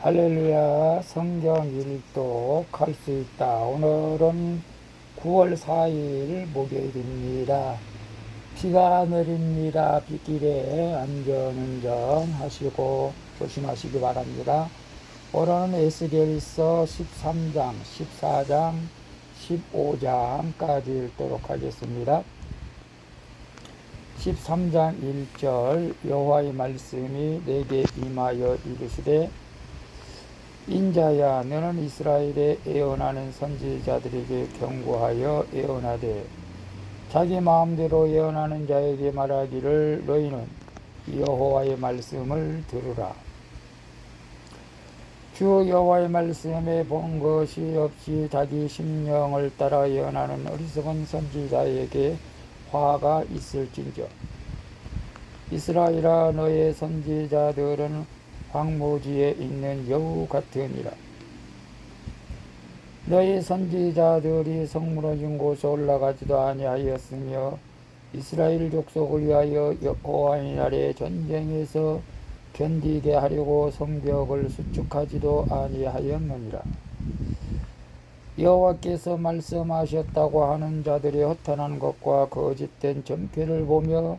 할렐루야 성경 일독 할 수 있다. 오늘은 9월 4일 목요일입니다. 비가 내립니다. 빗길에 안전운전 하시고 조심하시기 바랍니다. 오늘은 에스겔서 13장, 14장, 15장까지 읽도록 하겠습니다. 13장 1절 여호와의 말씀이 내게 임하여 이르시되 인자야 너는 이스라엘에 예언하는 선지자들에게 경고하여 예언하되 자기 마음대로 예언하는 자에게 말하기를 너희는 여호와의 말씀을 들으라. 주 여호와의 말씀에 본 것이 없이 자기 심령을 따라 예언하는 어리석은 선지자에게 화가 있을진저. 이스라엘아 너의 선지자들은 황무지에 있는 여우 같으니라. 너희 선지자들이 성무너진 곳에 올라가지도 아니하였으며 이스라엘 족속을 위하여 여호와의 날에 전쟁에서 견디게 하려고 성벽을 수축하지도 아니하였느니라. 여호와께서 말씀하셨다고 하는 자들의 허탄한 것과 거짓된 점괘를 보며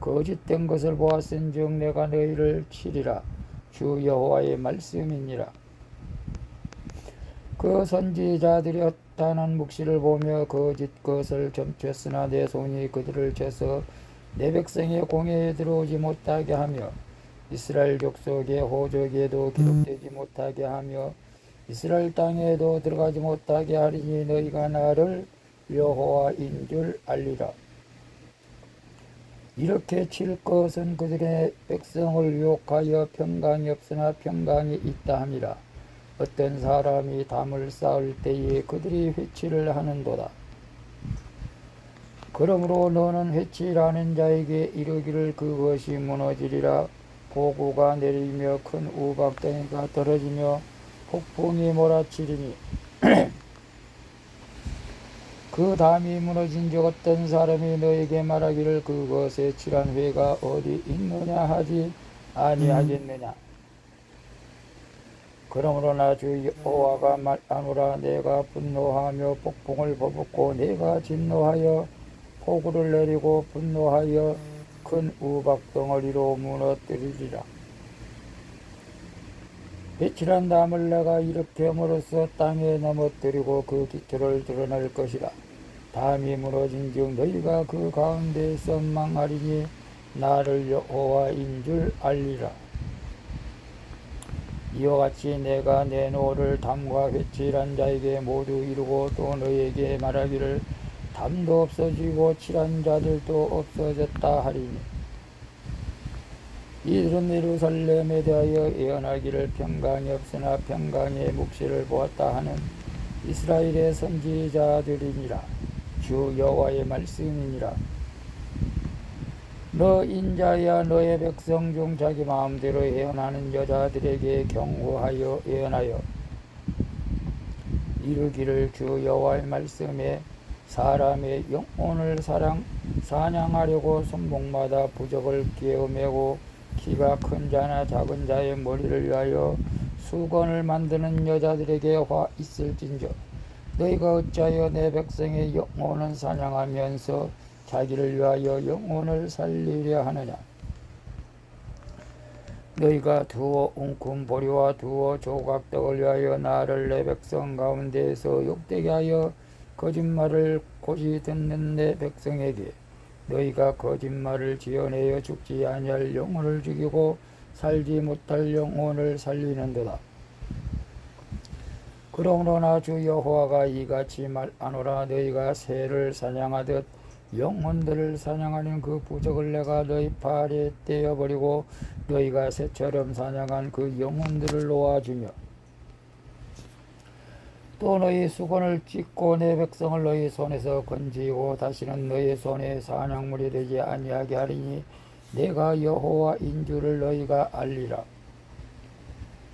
거짓된 것을 보았은즉 내가 너희를 치리라. 주 여호와의 말씀이니라. 그 선지자들이 허탄한 묵시를 보며 거짓 것을 점쳤으나 내 손이 그들을 쳐서 내 백성의 공회에 들어오지 못하게 하며 이스라엘 족속의 호적에도 기록되지 못하게 하며 이스라엘 땅에도 들어가지 못하게 하리니 너희가 나를 여호와인 줄 알리라. 이렇게 칠 것은 그들의 백성을 유혹하여 평강이 없으나 평강이 있다 함이라. 어떤 사람이 담을 쌓을 때에 그들이 회치를 하는도다. 그러므로 너는 회치라는 자에게 이르기를 그것이 무너지리라. 폭우가 내리며 큰 우박덩이가 떨어지며 폭풍이 몰아치리니 그 담이 무너진 적 어떤 사람이 너에게 말하기를 그것에 칠한 회가 어디 있느냐 하지 아니하겠느냐? 그러므로 나주 여호와가 말하노라 내가 분노하며 폭풍을 퍼붓고 내가 진노하여 폭우를 내리고 분노하여 큰 우박 덩어리로 무너뜨리리라. 배칠한 담을 내가 이렇게 함으로써 땅에 넘어뜨리고 그 기초를 드러낼 것이라 담이 무너진 즉 너희가 그 가운데서 망하리니 나를 여호와인 줄 알리라. 이와 같이 내가 내 노를 담과 회칠한 자에게 모두 이루고 또 너에게 말하기를 담도 없어지고 칠한 자들도 없어졌다 하리니 이들은 예루살렘에 대하여 예언하기를 평강이 없으나 평강의 묵시를 보았다 하는 이스라엘의 선지자들이니라. 주 여호와의 말씀이니라. 너 인자야 너의 백성 중 자기 마음대로 예언하는 여자들에게 경고하여 예언하여 이르기를 주 여호와의 말씀에 사람의 영혼을 사랑 사냥하려고 손목마다 부적을 끼어매고 키가 큰 자나 작은 자의 머리를 위하여 수건을 만드는 여자들에게 화 있을진저 너희가 어찌하여 내 백성의 영혼을 사냥하면서 자기를 위하여 영혼을 살리려 하느냐 너희가 두어 웅큼 보리와 두어 조각떡을 위하여 나를 내 백성 가운데에서 욕되게 하여 거짓말을 고시 듣는 내 백성에게 너희가 거짓말을 지어내어 죽지 아니할 영혼을 죽이고 살지 못할 영혼을 살리는도다. 그러므로 나 주 여호와가 이같이 말하노라 너희가 새를 사냥하듯 영혼들을 사냥하는 그 부적을 내가 너희 팔에 떼어버리고 너희가 새처럼 사냥한 그 영혼들을 놓아주며 또 너희 수건을 찢고 내 백성을 너희 손에서 건지고 다시는 너희 손에 사냥물이 되지 아니하게 하리니 내가 여호와인 줄을 너희가 알리라.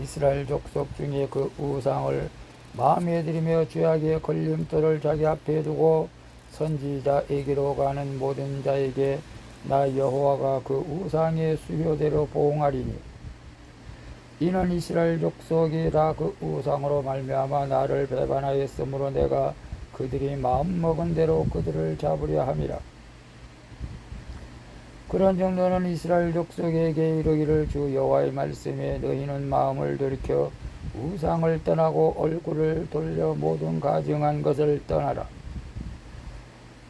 이스라엘 족속 중에 그 우상을 마음에 들이며 죄악의 걸림돌을 자기 앞에 두고 선지자에게로 가는 모든 자에게 나 여호와가 그 우상의 수효대로 보응하리니. 이는 이스라엘 족속이 다 그 우상으로 말미암아 나를 배반하였으므로 내가 그들이 마음먹은 대로 그들을 잡으려 함이라 그런 정도는 이스라엘 족속에게 이르기를 주 여호와의 말씀에 너희는 마음을 돌이켜 우상을 떠나고 얼굴을 돌려 모든 가증한 것을 떠나라.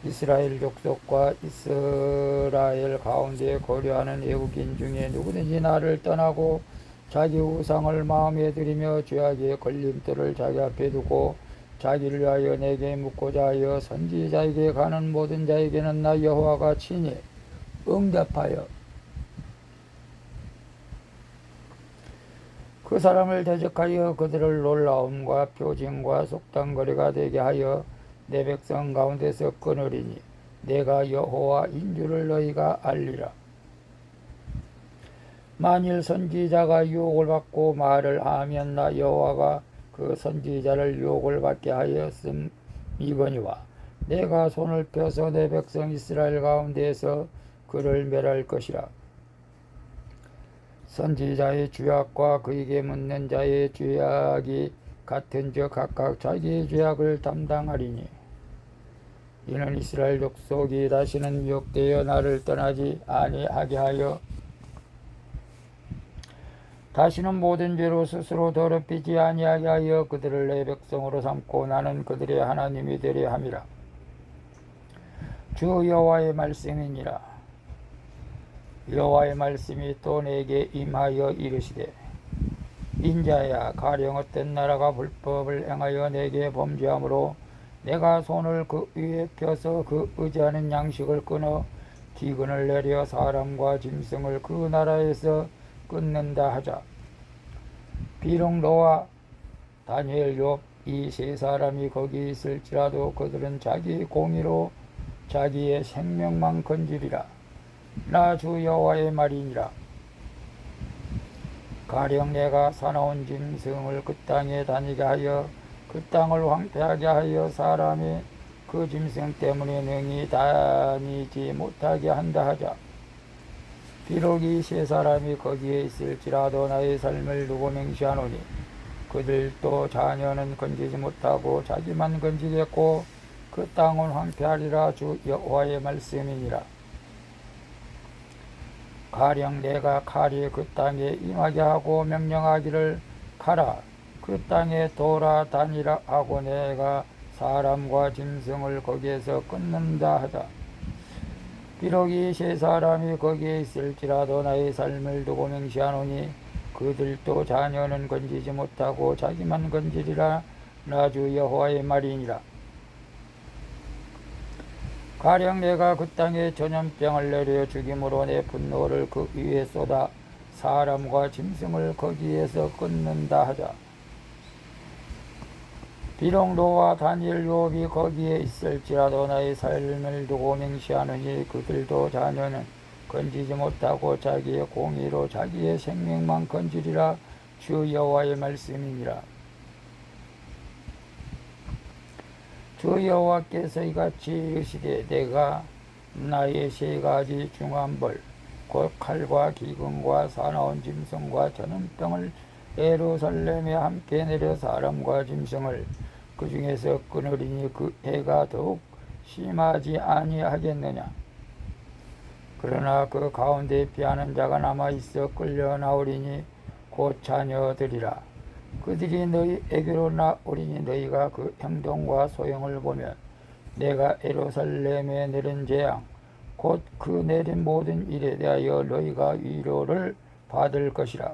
이스라엘 족속과 이스라엘 가운데 거류하는 애국인 중에 누구든지 나를 떠나고 자기 우상을 마음에 들이며 죄악의 걸림돌을 자기 앞에 두고 자기를 위하여 내게 묻고자 하여 선지자에게 가는 모든 자에게는 나 여호와가 친히 응답하여 그 사람을 대적하여 그들을 놀라움과 표징과 속당거리가 되게 하여 내 백성 가운데서 끊으리니 내가 여호와인 줄을 너희가 알리라. 만일 선지자가 유혹을 받고 말을 하면 나 여호와가 그 선지자를 유혹을 받게 하였음 이거니와 내가 손을 펴서 내 백성 이스라엘 가운데에서 그를 멸할 것이라. 선지자의 죄악과 그에게 묻는 자의 죄악이 같은즉 각각 자기의 죄악을 담당하리니 이는 이스라엘 족속이 다시는 유혹되어 나를 떠나지 아니하게 하여 다시는 모든 죄로 스스로 더럽히지 아니하게 하여 그들을 내 백성으로 삼고 나는 그들의 하나님이 되려 함이라 주 여호와의 말씀이니라 여호와의 말씀이 또 내게 임하여 이르시되 인자야 가령 어떤 나라가 불법을 행하여 내게 범죄함으로 내가 손을 그 위에 펴서 그 의지하는 양식을 끊어 기근을 내려 사람과 짐승을 그 나라에서 끊는다 하자. 비록 너와 다니엘 욥이 세 사람이 거기 있을지라도 그들은 자기 공의로 자기의 생명만 건지리라 나 주 여호와의 말이니라 가령 내가 사나운 짐승을 그 땅에 다니게 하여 그 땅을 황폐하게 하여 사람이 그 짐승 때문에 능히 다니지 못하게 한다 하자. 비록 이 세 사람이 거기에 있을지라도 나의 삶을 두고 맹시하노니 그들도 자녀는 건지지 못하고 자기만 건지겠고 그 땅은 황폐하리라 주 여호와의 말씀이니라. 가령 내가 칼이 그 땅에 임하게 하고 명령하기를 가라. 그 땅에 돌아다니라 하고 내가 사람과 짐승을 거기에서 끊는다 하자. 비록 이 세 사람이 거기에 있을지라도 나의 삶을 두고 맹시하노니 그들도 자녀는 건지지 못하고 자기만 건지리라. 나주 여호와의 말이니라 가령 내가 그 땅에 전염병을 내려 죽임으로 내 분노를 그 위에 쏟아 사람과 짐승을 거기에서 끊는다 하자. 비록 노와 다니엘 욥이 거기에 있을지라도 나의 삶을 두고 맹시하느니 그들도 자녀는 건지지 못하고 자기의 공의로 자기의 생명만 건지리라 주 여호와의 말씀이니라. 주 여호와께서 이같이 이르시되 내가 나의 세 가지 중한 벌, 곧 칼과 기근과 사나운 짐승과 전염병을 예루살렘에 함께 내려 사람과 짐승을 그 중에서 끊으리니 그 해가 더욱 심하지 아니하겠느냐. 그러나 그 가운데 피하는 자가 남아 있어 끌려 나오리니 곧 자녀들이라. 그들이 너희 에게로 나오리니 너희가 그 행동과 소형을 보면 내가 에루살렘에 내린 재앙 곧 그 내린 모든 일에 대하여 너희가 위로를 받을 것이라.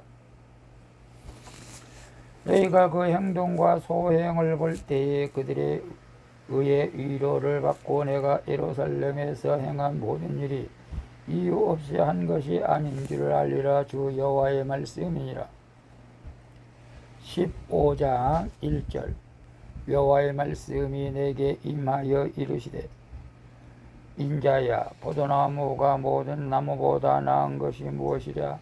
너희가 그 행동과 소행을 볼 때에 그들의 의의 위로를 받고 내가 에루살렘에서 행한 모든 일이 이유 없이 한 것이 아닌 줄을 알리라 주 여호와의 말씀이니라. 15장 1절. 여호와의 말씀이 내게 임하여 이르시되 인자야 포도나무가 모든 나무보다 나은 것이 무엇이랴?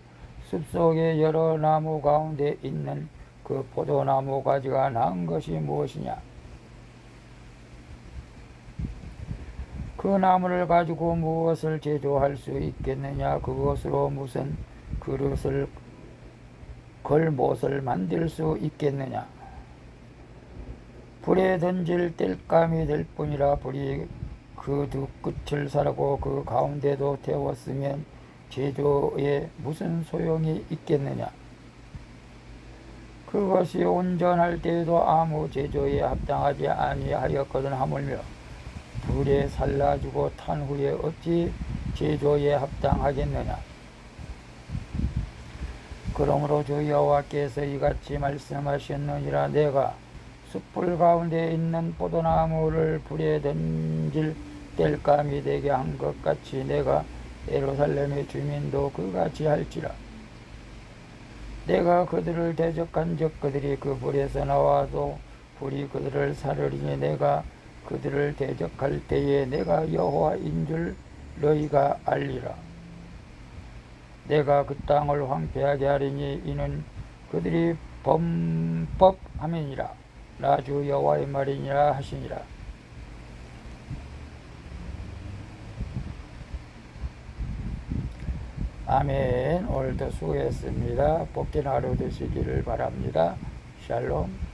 숲속의 여러 나무 가운데 있는 그 포도나무 가지가 나은 것이 무엇이냐? 그 나무를 가지고 무엇을 제조할 수 있겠느냐? 그것으로 무슨 그릇을 걸못을 만들 수 있겠느냐? 불에 던질 땔감이 될 뿐이라 불이 그 두 끝을 사르고 그 가운데도 태웠으면 제조에 무슨 소용이 있겠느냐? 그것이 온전할 때에도 아무 제조에 합당하지 아니하였거든 하물며 불에 살라주고 탄 후에 어찌 제조에 합당하겠느냐 그러므로 주 여호와께서 이같이 말씀하셨느니라. 내가 숯불 가운데 있는 포도나무를 불에 던질 뗄감이 되게 한 것 같이 내가 예루살렘의 주민도 그같이 할지라. 내가 그들을 대적한 적 그들이 그 불에서 나와도 불이 그들을 사르리니 내가 그들을 대적할 때에 내가 여호와인 줄 너희가 알리라 내가 그 땅을 황폐하게 하리니 이는 그들이 범법함이니라. 나 주 여호와의 말이니라 하시니라. 아멘. 오늘도 수고했습니다. 복된 하루 되시기를 바랍니다. 샬롬